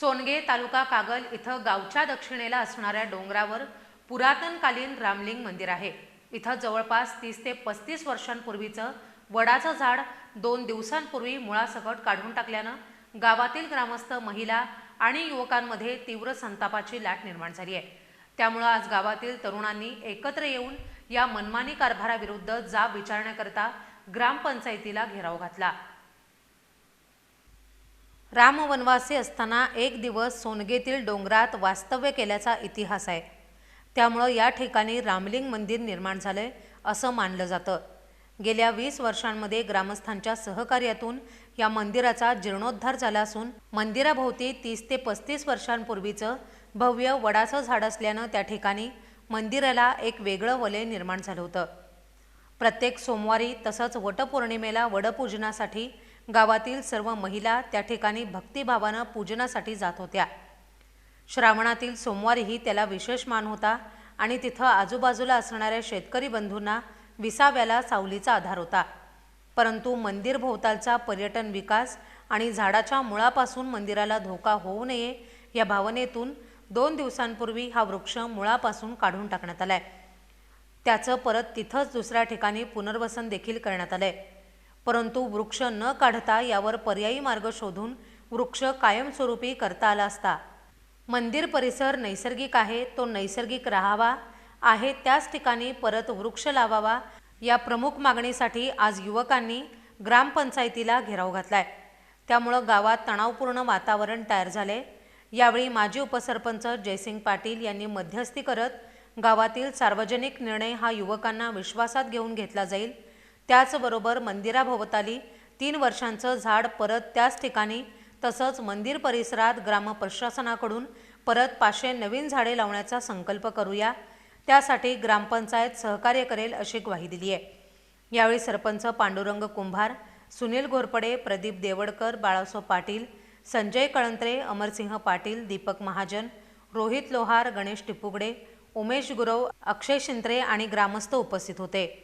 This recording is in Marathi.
सोनगे तालुका कागल इथं गावच्या दक्षिणेला असणाऱ्या डोंगरावर पुरातनकालीन रामलिंग मंदिर आहे. इथं जवळपास तीस ते पस्तीस वर्षांपूर्वीचं वडाचं झाड दोन दिवसांपूर्वी मुळासकट काढून टाकल्यानं गावातील ग्रामस्थ महिला आणि युवकांमध्ये तीव्र संतापाची लाट निर्माण झाली आहे. त्यामुळं आज गावातील तरुणांनी एकत्र येऊन या मनमानी कारभाराविरुद्ध जाब विचारण्याकरता ग्रामपंचायतीला घेराव घातला. राम वनवासी असताना एक दिवस सोनगेतील डोंगरात वास्तव्य केल्याचा इतिहास आहे. त्यामुळं या ठिकाणी रामलिंग मंदिर निर्माण झालंय असं मानलं जातं. गेल्या वीस वर्षांमध्ये ग्रामस्थांच्या सहकार्यातून या मंदिराचा जीर्णोद्धार झाला असून मंदिराभोवती तीस ते पस्तीस वर्षांपूर्वीचं भव्य वडाचं झाड असल्यानं त्या ठिकाणी मंदिराला एक वेगळं वलय निर्माण झालं होतं. प्रत्येक सोमवारी तसंच वटपौर्णिमेला वडपूजनासाठी गावातील सर्व महिला त्या ठिकाणी भक्तिभावानं पूजनासाठी जात होत्या. श्रावणातील सोमवारीही त्याला विशेष मान होता आणि तिथं आजूबाजूला असणाऱ्या शेतकरी बंधूंना विसाव्याला सावलीचा आधार होता. परंतु मंदिर भोवतालचा पर्यटन विकास आणि झाडाच्या मुळापासून मंदिराला धोका होऊ नये या भावनेतून दोन दिवसांपूर्वी हा वृक्ष मुळापासून काढून टाकण्यात आलाय. त्याचं परत तिथंच दुसऱ्या ठिकाणी पुनर्वसन देखील करण्यात आलंय. परंतु वृक्ष न काढता यावर पर्यायी मार्ग शोधून वृक्ष कायमस्वरूपी करता आला असता. मंदिर परिसर नैसर्गिक आहे तो नैसर्गिक राहावा आहे त्याच ठिकाणी परत वृक्ष लावावा या प्रमुख मागणीसाठी आज युवकांनी ग्रामपंचायतीला घेराव घातलाय. त्यामुळं गावात तणावपूर्ण वातावरण तयार झाले यावेळी माजी उपसरपंच जयसिंग पाटील यांनी मध्यस्थी करत गावातील सार्वजनिक निर्णय हा युवकांना विश्वासात घेऊन घेतला जाईल त्याचबरोबर मंदिराभोवताली तीन वर्षांचं झाड परत त्याच ठिकाणी तसंच मंदिर परिसरात ग्रामप्रशासनाकडून परत पाचशे नवीन झाडे लावण्याचा संकल्प करूया. त्यासाठी ग्रामपंचायत सहकार्य करेल अशी ग्वाही दिली आहे. यावेळी सरपंच पांडुरंग कुंभार सुनील घोरपडे प्रदीप देवडकर बाळासाव पाटील संजय कळंत्रे अमरसिंह पाटील दीपक महाजन रोहित लोहार गणेश टिपुगडे उमेश गुरव अक्षय शिंत्रे आणि ग्रामस्थ उपस्थित होते.